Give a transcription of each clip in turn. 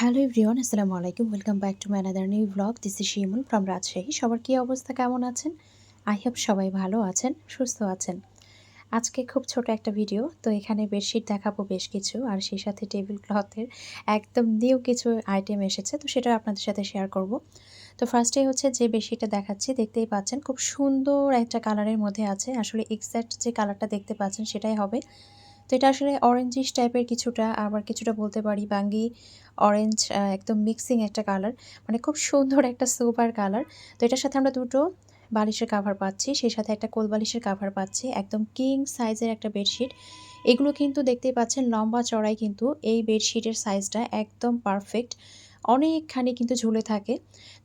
Hello everyone, আসসালামু আলাইকুম। Welcome back to my another new blog this is Shimul from Rajshahi সবার কী অবস্থা, কেমন আছেন? আই হোপ সবাই ভালো আছেন, সুস্থ আছেন। আজকে খুব ছোট একটা ভিডিও তো এখানে বেডশিট দেখাবো বেশ কিছু। আর সেই সাথে টেবিল ক্লথের একদম নিউ কিছু আইটেম এসেছে, তো সেটা আপনাদের সাথে শেয়ার করব। তো ফার্স্টে হচ্ছে যে বেডশিটটা দেখাচ্ছি, দেখতেই পাচ্ছেন খুব সুন্দর একটা কালারের মধ্যে আছে। আসলে এক্স্যাক্ট যে কালারটা দেখতে পাচ্ছেন সেটাই হবে। তো এটা আসলে অরেঞ্জিশ টাইপের কিছুটা, আবার কিছুটা বলতে পারি বাঙ্গি অরেঞ্জ একদম মিক্সিং একটা কালার মানে খুব সুন্দর একটা সুপার কালার তো এটার সাথে আমরা দুটো বালিশের কাভার পাচ্ছি, সেই সাথে একটা কোল বালিশের কাভার পাচ্ছি, একদম কিং সাইজের একটা বেডশিট এগুলো কিন্তু দেখতেই পাচ্ছেন লম্বা চড়াই কিন্তু এই বেডশিটের সাইজটা একদম পারফেক্ট অনেকখানি কিন্তু ঝুলে থাকে।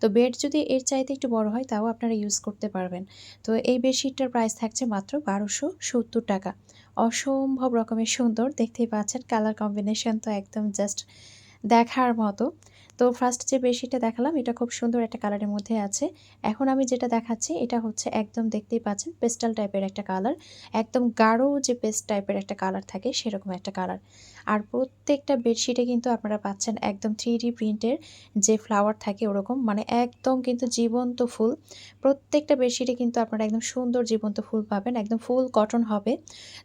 তো বেড যদি এর চাইতে একটু বড় হয়, তাও আপনারা ইউজ করতে পারবেন। তো এই বেডশিটটার প্রাইস থাকছে মাত্র বারোশো সত্তর টাকা। অসম্ভব রকমের সুন্দর দেখতেই পাচ্ছেন কালার কম্বিনেশন তো একদম জাস্ট দেখার মতো। তো ফার্স্ট যে বেডশিটটা দেখালাম, এটা খুব সুন্দর একটা কালারের মধ্যে আছে। এখন আমি যেটা দেখাচ্ছি, এটা হচ্ছে একদম দেখতেই পাচ্ছেন পেস্টাল টাইপের একটা কালার একদম গাঢ় যে পেস্ট টাইপের একটা কালার থাকে, সেরকম একটা কালার আর প্রত্যেকটা বেডশিটে কিন্তু আপনারা পাচ্ছেন একদম থ্রি ডি প্রিন্টের যে ফ্লাওয়ার থাকে ওরকম মানে একদম কিন্তু জীবন্ত ফুল। প্রত্যেকটা বেডশিটে কিন্তু আপনারা একদম সুন্দর জীবন্ত ফুল পাবেন, একদম ফুল কটন হবে।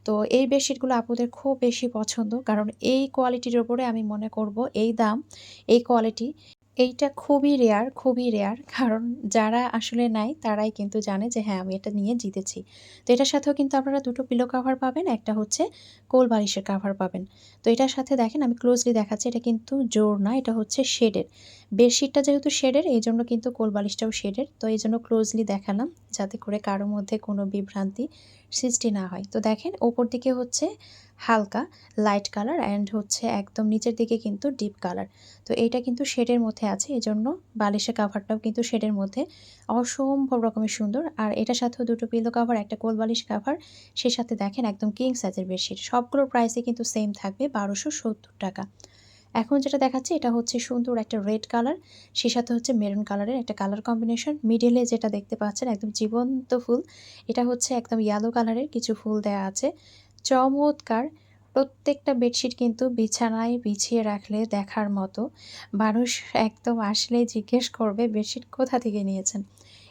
তো এই বেডশিটগুলো আপুদের খুব বেশি পছন্দ, কারণ এই কোয়ালিটির ওপরে আমি মনে করব এই দাম, এই কোয়ালিটি এইটা খুবই রেয়ার খুবই রেয়ার কারণ যারা আসলে নাই, তারাই কিন্তু জানে যে হ্যাঁ আমি এটা নিয়ে জিতেছি। তো এটার সাথেও কিন্তু আপনারা দুটো পিলো কাভার পাবেন, একটা হচ্ছে কোল বালিশের কাভার পাবেন। তো এটার সাথে দেখেন, আমি ক্লোজলি দেখাচ্ছি, এটা কিন্তু জোর না, এটা হচ্ছে শেডের বেডশিটটা যেহেতু শেডের এই জন্য কিন্তু কোল বালিশটাও শেডের। তো এই জন্য ক্লোজলি দেখালাম যাতে করে কারোর মধ্যে কোনো বিভ্রান্তি সৃষ্টি না হয়। তো দেখেন, ওপর দিকে হচ্ছে হালকা লাইট কালার অ্যান্ড হচ্ছে একদম নিচের দিকে কিন্তু ডিপ কালার তো এইটা কিন্তু শেডের মধ্যে আছে এই জন্য বালিশের কাভারটাও কিন্তু শেডের মধ্যে অসম্ভব রকমের সুন্দর। আর এটার সাথেও দুটো পিলো কাভার একটা কোল বালিশ কাভার সে সাথে দেখেন একদম কিং সাইজের বেডশিট সবগুলোর প্রাইসে কিন্তু সেম থাকবে বারোশো সত্তর টাকা। এখন যেটা দেখাচ্ছে, এটা হচ্ছে সুন্দর একটা রেড কালার সে সাথে হচ্ছে মেরুন কালারের একটা কালার কম্বিনেশন মিডিলে যেটা দেখতে পাচ্ছেন, একদম জীবন্ত ফুল। এটা হচ্ছে একদম ইয়েলো কালারের কিছু ফুল দেয়া আছে। চমৎকার। প্রত্যেকটা বেডশিট কিন্তু বিছানায় বিছিয়ে রাখলে দেখার মতো। মানুষ একদম আসলে জিজ্ঞেস করবে বেডশিট কোথা থেকে নিয়েছেন?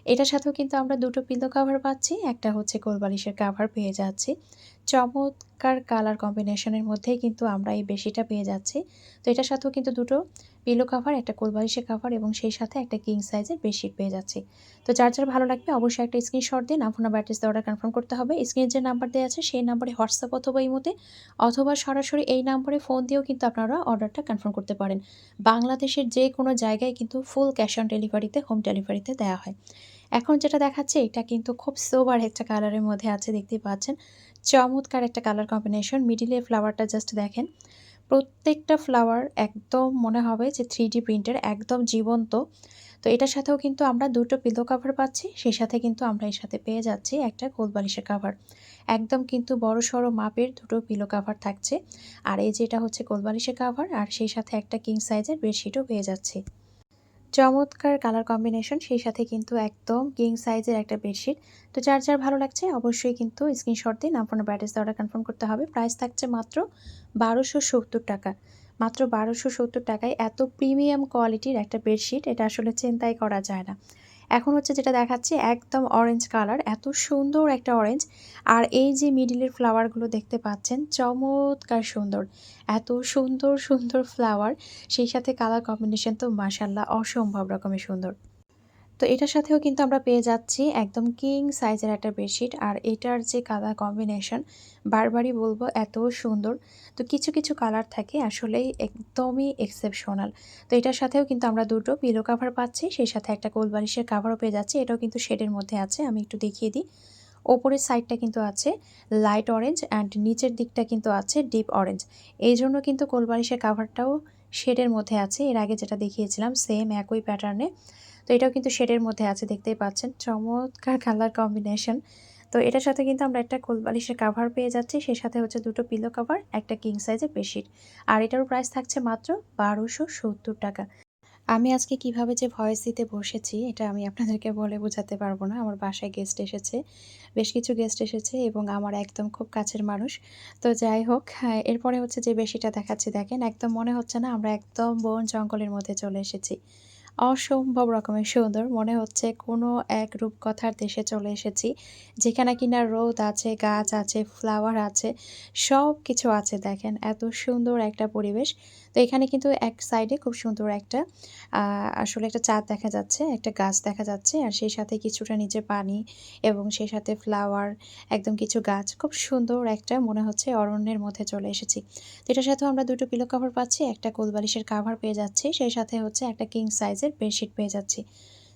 এটার সাথেও কিন্তু আমরা দুটো পিলো কাভার পাচ্ছি, একটা হচ্ছে কোলবালিশের কাভার পেয়ে যাচ্ছি। চমৎকার কালার কম্বিনেশনের মধ্যেই কিন্তু আমরা এই বেশিটা পেয়ে যাচ্ছি। তো এটার সাথেও কিন্তু দুটো পিলো কাভার একটা কোলবালিশের কাভার এবং সেই সাথে একটা কিং সাইজের বেডশিট পেয়ে যাচ্ছি। তো যার যার ভালো লাগবে অবশ্যই একটা স্ক্রিনশট দিন আপনার ব্যাটারিস অর্ডার কনফার্ম করতে হবে। স্ক্রিনের যে নাম্বার দেওয়া আছে সেই নাম্বারে হোয়াটসঅ্যাপ অথবা ইমোতে অথবা সরাসরি এই নাম্বারে ফোন দিয়েও কিন্তু আপনারা অর্ডারটা কনফার্ম করতে পারেন। বাংলাদেশের যে কোনো জায়গায় কিন্তু ফুল ক্যাশ অন ডেলিভারিতে হোম ডেলিভারিতে দেওয়া হয়। এখন যেটা দেখাচ্ছে, এটা কিন্তু খুব সোবার একটা কালারের মধ্যে আছে দেখতে পাচ্ছেন। চমৎকার একটা কালার কম্বিনেশন মিডিলে ফ্লাওয়ারটা জাস্ট দেখেন। প্রত্যেকটা ফ্লাওয়ার একদম মনে হবে যে থ্রি ডি প্রিন্টের একদম জীবন্ত। তো এটার সাথেও কিন্তু আমরা দুটো পিলো কাভার পাচ্ছি, সেই সাথে কিন্তু আমরা এর সাথে পেয়ে যাচ্ছি একটা কোলবালিশের কাভার একদম কিন্তু বড় সড়ো মাপের দুটো পিলো কাভার থাকছে। আর এই যেটা হচ্ছে কোলবালিশের কাভার আর সেই সাথে একটা কিং সাইজের বেডশিটও পেয়ে যাচ্ছি। চমৎকার কালার কম্বিনেশন সেই সাথে কিন্তু একদম কিং সাইজের একটা বেডশিট তো যার যার ভালো লাগছে, অবশ্যই কিন্তু স্ক্রিনশট দিন আপনার ব্যাটেজ অর্ডার কনফার্ম করতে হবে। প্রাইস থাকছে মাত্র বারোশো সত্তর টাকা। মাত্র বারোশো সত্তর টাকায় এত প্রিমিয়াম কোয়ালিটির একটা বেডশিট এটা আসলে চিন্তাই করা যায় না। এখন হচ্ছে যেটা দেখাচ্ছে, একদম অরেঞ্জ কালার এত সুন্দর একটা অরেঞ্জ আর এই যে মিডিলের ফ্লাওয়ারগুলো দেখতে পাচ্ছেন, চমৎকার সুন্দর। এত সুন্দর সুন্দর ফ্লাওয়ার সেই সাথে কালার কম্বিনেশন তো মাসাল্লাহ অসম্ভব রকমের সুন্দর। তো এটার সাথেও কিন্তু আমরা পেয়ে যাচ্ছি একদম কিং সাইজের একটা বেডশিট। আর এটার যে কালার কম্বিনেশন বারবারই বলব এত সুন্দর। তো কিছু কিছু কালার থাকে আসলেই একদমই এক্সেপশনাল তো এটার সাথেও কিন্তু আমরা দুটো পিলো কাভার পাচ্ছি, সেই সাথে একটা কোলবালিশের কাভারও পেয়ে যাচ্ছি। এটাও কিন্তু শেডের মধ্যে আছে, আমি একটু দেখিয়ে দিই। ওপরের সাইডটা কিন্তু আছে লাইট অরেঞ্জ অ্যান্ড নিচের দিকটা কিন্তু আছে ডিপ অরেঞ্জ এই জন্য কিন্তু কোলবালিশের কাভারটাও শেডের মধ্যে আছে। এর আগে যেটা দেখিয়েছিলাম সেম একই প্যাটার্নে তো এটাও কিন্তু শেডের মধ্যে আছে, দেখতেই পাচ্ছেন। চমৎকার কালার কম্বিনেশন। তো এটার সাথে কিন্তু আমরা একটা কোলবালিশের কাভার পেয়ে যাচ্ছি সে সাথে হচ্ছে দুটো পিলো কাভার একটা কিং সাইজের বেডশিট আর এটারও প্রাইস থাকছে মাত্র বারোশো সত্তর টাকা। আমি আজকে কীভাবে যে ভয়েস দিতে বসেছি, এটা আমি আপনাদেরকে বলে বোঝাতে পারব না। আমার বাসায় গেস্ট এসেছে, বেশ কিছু গেস্ট এসেছে এবং আমার একদম খুব কাছের মানুষ। তো যাই হোক এরপরে হচ্ছে যে বেশিটা দেখাচ্ছি, দেখেন, একদম মনে হচ্ছে না আমরা একদম বন জঙ্গলের মধ্যে চলে এসেছি। অসম্ভব রকমের সুন্দর। মনে হচ্ছে কোনো এক রূপকথার দেশে চলে এসেছি, যেখানে কিনা রোদ আছে, গাছ আছে, ফ্লাওয়ার আছে সব কিছু আছে দেখেন। এত সুন্দর একটা পরিবেশ। তো এখানে কিন্তু এক সাইডে খুব সুন্দর একটা আসলে একটা চাঁদ দেখা যাচ্ছে, একটা গাছ দেখা যাচ্ছে, আর সেই সাথে কিছুটা নিচে পানি এবং সেই সাথে ফ্লাওয়ার একদম কিছু গাছ। খুব সুন্দর একটা, মনে হচ্ছে অরণ্যের মধ্যে চলে এসেছি। তো এটার সাথেও আমরা দুটো পিলো কাভার পাচ্ছি, একটা কোলবালিশের কাভার পেয়ে যাচ্ছি, সেই সাথে হচ্ছে একটা কিং সাইজের বেডশিট পেয়ে যাচ্ছি।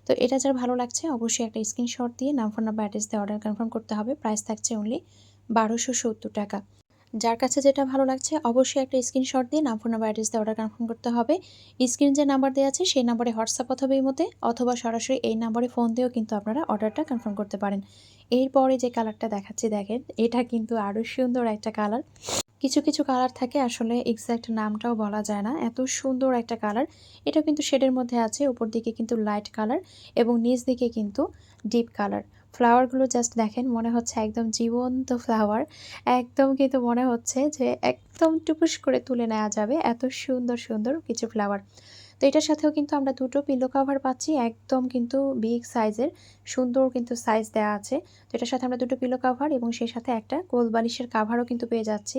তো এটা যার ভালো লাগছে, অবশ্যই একটা স্ক্রিনশট দিয়ে নাম ফোন নাম্বার অ্যাড্রেস দিয়ে অর্ডার কনফার্ম করতে হবে। প্রাইস থাকছে অনলি বারোশো সত্তর টাকা। যার কাছে যেটা ভালো লাগছে, অবশ্যই একটা স্ক্রিনশট দিয়ে নাম ফোন নাম্বার অ্যাড্রেস দিয়ে অর্ডার কনফার্ম করতে হবে। স্ক্রিন যে নাম্বার দেওয়া আছে, সেই নাম্বারে হোয়াটসঅ্যাপ অথবা এই মতে অথবা সরাসরি এই নাম্বারে ফোন দিয়েও কিন্তু আপনারা অর্ডারটা কনফার্ম করতে পারেন। এরপরে যে কালারটা দেখাচ্ছি, দেখেন, এটা কিন্তু আরও সুন্দর একটা কালার কিছু কিছু কালার থাকে, আসলে এক্স্যাক্ট নামটাও বলা যায় না। এত সুন্দর একটা কালার এটা কিন্তু শেডের মধ্যে আছে, উপর দিকে কিন্তু লাইট কালার এবং নিচ দিকে কিন্তু ডিপ কালার ফ্লাওয়ারগুলো জাস্ট দেখেন, মনে হচ্ছে একদম জীবন্ত ফ্লাওয়ার একদম কিন্তু মনে হচ্ছে যে একদম টুপুস করে তুলে নেওয়া যাবে এত সুন্দর সুন্দর কিছু ফ্লাওয়ার তো এটার সাথেও কিন্তু আমরা দুটো পিলো কাভার পাচ্ছি, একদম কিন্তু বিগ সাইজের সুন্দর কিন্তু সাইজ দেওয়া আছে। তো এটার সাথে আমরা দুটো পিলো কাভার এবং সেই সাথে একটা কোল বালিশের কাভারও কিন্তু পেয়ে যাচ্ছি।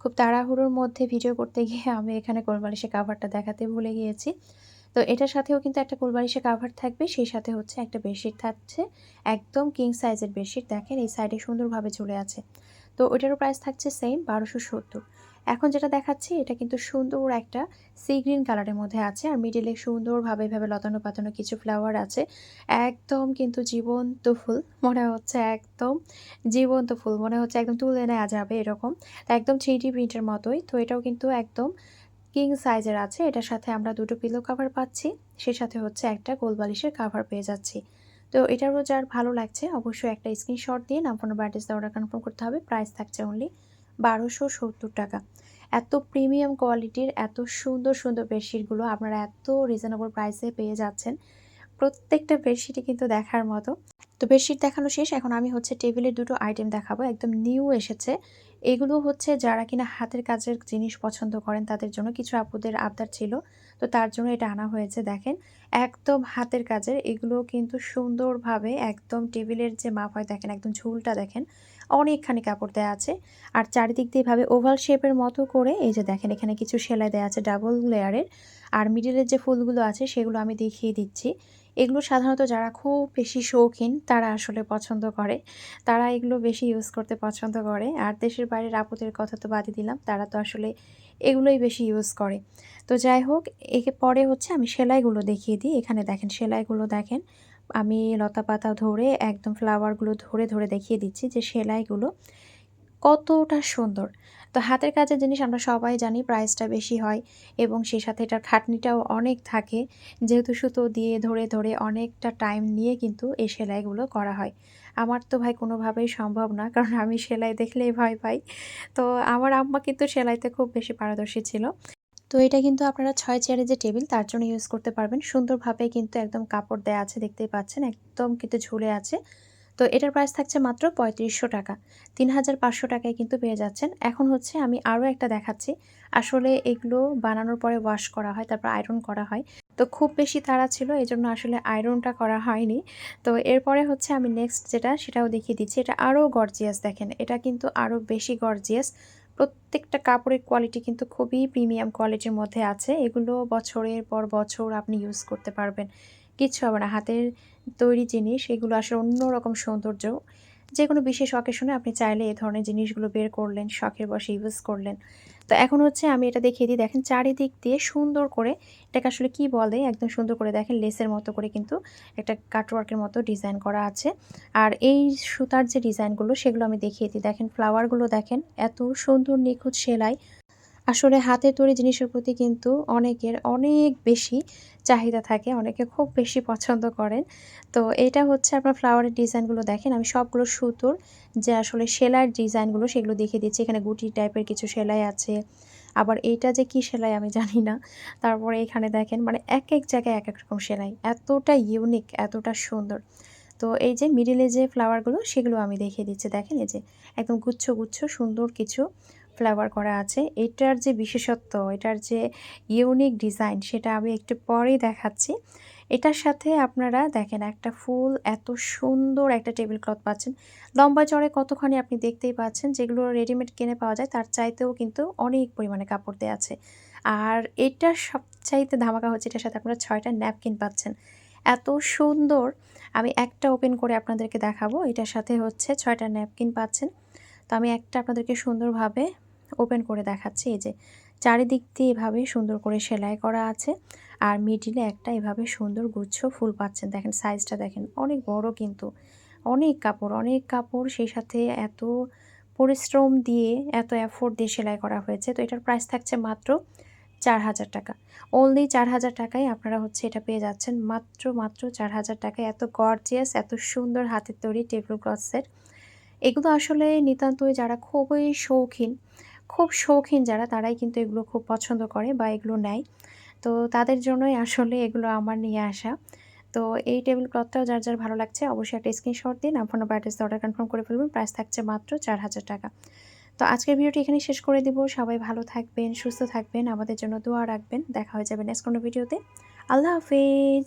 খুব তাড়াহুড়োর মধ্যে ভিডিও করতে গিয়ে আমি এখানে কোল বালিশের কাভারটা দেখাতে ভুলে গিয়েছি। তো এটার সাথেও কিন্তু একটা কোলবালিশের কাভার থাকবে, সেই সাথে হচ্ছে একটা বেডশিট থাকছে। একদম কিং সাইজের বেডশিট দেখেন এই সাইডে সুন্দরভাবে চলে আছে। তো ওইটারও প্রাইস থাকছে সেম বারোশো সত্তর। এখন যেটা দেখাচ্ছি, এটা কিন্তু সুন্দর একটা সি গ্রিন কালারের মধ্যে আছে, আর মিডিলে সুন্দরভাবে এভাবে লতানো পাতানো কিছু ফ্লাওয়ার আছে। একদম কিন্তু জীবন্ত ফুল, মনে হচ্ছে একদম জীবন্ত ফুল, মনে হচ্ছে একদম তুলে নেওয়া যাবে এরকম। একদম থ্রি ডি প্রিন্টের মতোই, তো এটাও কিন্তু একদম কিং সাইজের আছে, এটার সাথে আমরা দুটো পিলো কাভার পাচ্ছি সে সাথে হচ্ছে একটা গোলবালিশের কাভার পেয়ে যাচ্ছি। তো এটারও যার ভালো লাগছে, অবশ্যই একটা স্ক্রিনশট দিয়ে নাম ফোন অর্ডার কনফার্ম করতে হবে প্রাইস থাকছে অনলি বারোশো সত্তর টাকা। এত প্রিমিয়াম কোয়ালিটির এত সুন্দর সুন্দর বেডশিটগুলো আপনারা এত রিজনেবল প্রাইসে পেয়ে যাচ্ছেন। প্রত্যেকটা বেডশিটই কিন্তু দেখার মতো। তো বেডশিট দেখানো শেষ। এখন আমি হচ্ছে টেবিলের দুটো আইটেম দেখাবো। একদম নিউ এসেছে। এগুলো হচ্ছে যারা কিনা হাতের কাজের জিনিস পছন্দ করেন, তাদের জন্য কিছু আপুদের আবদার ছিল। তো তার জন্য এটা আনা হয়েছে, দেখেন। একদম হাতের কাজের। এগুলো কিন্তু সুন্দরভাবে একদম টেবিলের যে মাপ হয়, দেখেন, একদম ঝুলটা দেখেন। অনেকখানি কাপড় দেওয়া আছে। আর চারিদিক দিয়ে ভাবে ওভাল শেপের মতো করে, এই যে দেখেন এখানে কিছু সেলাই দেওয়া আছে ডাবল লেয়ারের আর মিডিলের যে ফুলগুলো আছে, সেগুলো আমি দেখিয়ে দিচ্ছি। এগুলো সাধারণত যারা খুব বেশি শৌখিন, তারা আসলে পছন্দ করে। তারা এগুলো বেশি ইউজ করতে পছন্দ করে। আর দেশের বাইরের আপুদের কথা তো বাদই দিলাম, তারা তো আসলে এগুলোই বেশি ইউজ করে। তো যাই হোক, একে পরে হচ্ছে আমি সেলাইগুলো দেখিয়ে দিই। এখানে দেখেন, সেলাইগুলো দেখেন। আমি লতা পাতা ধরে একদম ফ্লাওয়ারগুলো ধরে ধরে দেখিয়ে দিচ্ছি যে সেলাইগুলো কতটা সুন্দর। তো হাতের কাজের জিনিস আমরা সবাই জানি প্রাইসটা বেশি হয় এবং সেই সাথে এটার খাটনিটাও অনেক থাকে। যেহেতু সুতো দিয়ে ধরে ধরে অনেকটা টাইম নিয়ে কিন্তু এই সেলাইগুলো করা হয়। আমার তো ভাই কোনোভাবেই সম্ভব না, কারণ আমি সেলাই দেখলেই ভয় পাই। তো আমার আম্মা কিন্তু সেলাইতে খুব বেশি পারদর্শী ছিল। তো এটা কিন্তু আপনারা ছয় চেয়ারের যে টেবিল, তার জন্য ইউজ করতে পারবেন। সুন্দরভাবে কিন্তু একদম কাপড় দেয়া আছে, দেখতেই পাচ্ছেন, একদম কিন্তু ঝুলে আছে। তো এটার প্রাইস থাকছে মাত্র পঁয়ত্রিশশো টাকা। তিন হাজার পাঁচশো টাকায় কিন্তু পেয়ে যাচ্ছেন। এখন হচ্ছে আমি আরও একটা দেখাচ্ছি। আসলে এগুলো বানানোর পরে ওয়াশ করা হয়, তারপর আয়রন করা হয়। তো খুব বেশি তাড়া ছিল এই জন্য আসলে আয়রনটা করা হয়নি। তো এরপরে হচ্ছে আমি নেক্সট যেটা, সেটাও দেখিয়ে দিচ্ছি। এটা আরও গর্জিয়াস দেখেন। এটা কিন্তু আরও বেশি গর্জিয়াস প্রত্যেকটা কাপড়ের কোয়ালিটি কিন্তু খুবই প্রিমিয়াম কোয়ালিটির মধ্যে আছে। এগুলো বছরের পর বছর আপনি ইউজ করতে পারবেন। কিছু হবে না। হাতের তৈরি জিনিস, এগুলো আসলে অন্যরকম সৌন্দর্য। যে কোনো বিশেষ অকেশনে আপনি চাইলে এ ধরনের জিনিসগুলো বের করলেন, শখের বসে ইউজ করলেন। তো এখন হচ্ছে আমি এটা দেখিয়ে দিই। দেখেন চারিদিক দিয়ে সুন্দর করে এটাকে আসলে কি বলে? একদম সুন্দর করে দেখেন লেসের মতো করে কিন্তু একটা কাটওয়ার্কের মতো ডিজাইন করা আছে। আর এই সুতার যে ডিজাইনগুলো সেগুলো আমি দেখিয়ে দিই। দেখেন ফ্লাওয়ারগুলো দেখেন এত সুন্দর নিখুঁত সেলাই। আসলে হাতে তৈরি জিনিসের প্রতি কিন্তু অনেকের অনেক বেশি চাহিদা থাকে, অনেকে খুব বেশি পছন্দ করেন। তো এটা হচ্ছে আপনার ফ্লাওয়ারের ডিজাইনগুলো দেখেন, আমি সবগুলো সুতোর যে আসলে সেলাইয়ের ডিজাইনগুলো সেগুলো দেখিয়ে দিচ্ছি। এখানে গুটি টাইপের কিছু সেলাই আছে, আবার এইটা যে কী সেলাই আমি জানি না। তারপরে এখানে দেখেন মানে এক এক জায়গায় এক এক রকম সেলাই, এতটা ইউনিক এতটা সুন্দর। তো এই যে মিডিলে যে ফ্লাওয়ারগুলো সেগুলো আমি দেখিয়ে দিচ্ছি। দেখেন এই যে, একদম গুচ্ছ গুচ্ছ সুন্দর কিছু ফ্লাওয়ার করা আছে, এটার যে বিশেষত্ব, এটার যে ইউনিক ডিজাইন সেটা আমি একটু পরেই দেখাচ্ছি। এটার সাথে আপনারা দেখেন একটা ফুল এত সুন্দর একটা টেবিল ক্লথ পাচ্ছেন। লম্বা চড়ে কতখানি আপনি দেখতেই পাচ্ছেন যেগুলো রেডিমেড কিনে পাওয়া যায়, তার চাইতেও কিন্তু অনেক পরিমাণে কাপড় দেওয়া আছে। আর এটার সবচাইতে ধামাকা হচ্ছে এটার সাথে আপনারা ছয়টা ন্যাপকিন পাচ্ছেন। এত সুন্দর। আমি একটা ওপেন করে আপনাদেরকে দেখাবো, এটার সাথে হচ্ছে ছয়টা ন্যাপকিন পাচ্ছেন। তো আমি একটা আপনাদেরকে সুন্দরভাবে ওপেন করে দেখাচ্ছি। এই যে চারিদিক দিয়ে এভাবে সুন্দর করে সেলাই করা আছে আর মিডিলে একটা এভাবে সুন্দর গুচ্ছ ফুল পাচ্ছেন দেখেন সাইজটা দেখেন অনেক বড় কিন্তু অনেক কাপড় অনেক কাপড় সেই সাথে এত পরিশ্রম দিয়ে, এত অ্যাফোর্ড দিয়ে সেলাই করা হয়েছে। তো এটার প্রাইস থাকছে মাত্র চার হাজার টাকা। অনলি চার হাজার টাকায় আপনারা হচ্ছে এটা পেয়ে যাচ্ছেন। মাত্র মাত্র চার হাজার টাকায় এত গর্জিয়াস এত সুন্দর হাতের তৈরি টেবিল ক্লথ সেট এগুলো আসলে নিতান্তই যারা খুবই শৌখিন খুব শৌখিন যারা, তারাই কিন্তু এগুলো খুব পছন্দ করে বা এগুলো নেয়। তো তাদের জন্যই আসলে এগুলো আমার নিয়ে আসা। তো এই টেবিল ক্লথটাও যার যার ভালো লাগছে অবশ্যই একটা স্ক্রিনশট দিন, আপনার ব্যাটার্স অর্ডার কনফার্ম করে ফেলবেন প্রাইস থাকছে মাত্র চার হাজার টাকা। তো আজকের ভিডিওটি এখানে শেষ করে দিব। সবাই ভালো থাকবেন, সুস্থ থাকবেন, আমাদের জন্য দোয়া রাখবেন। দেখা হয়ে যাবে নেক্সট কোনো ভিডিওতে। আল্লাহ হাফিজ!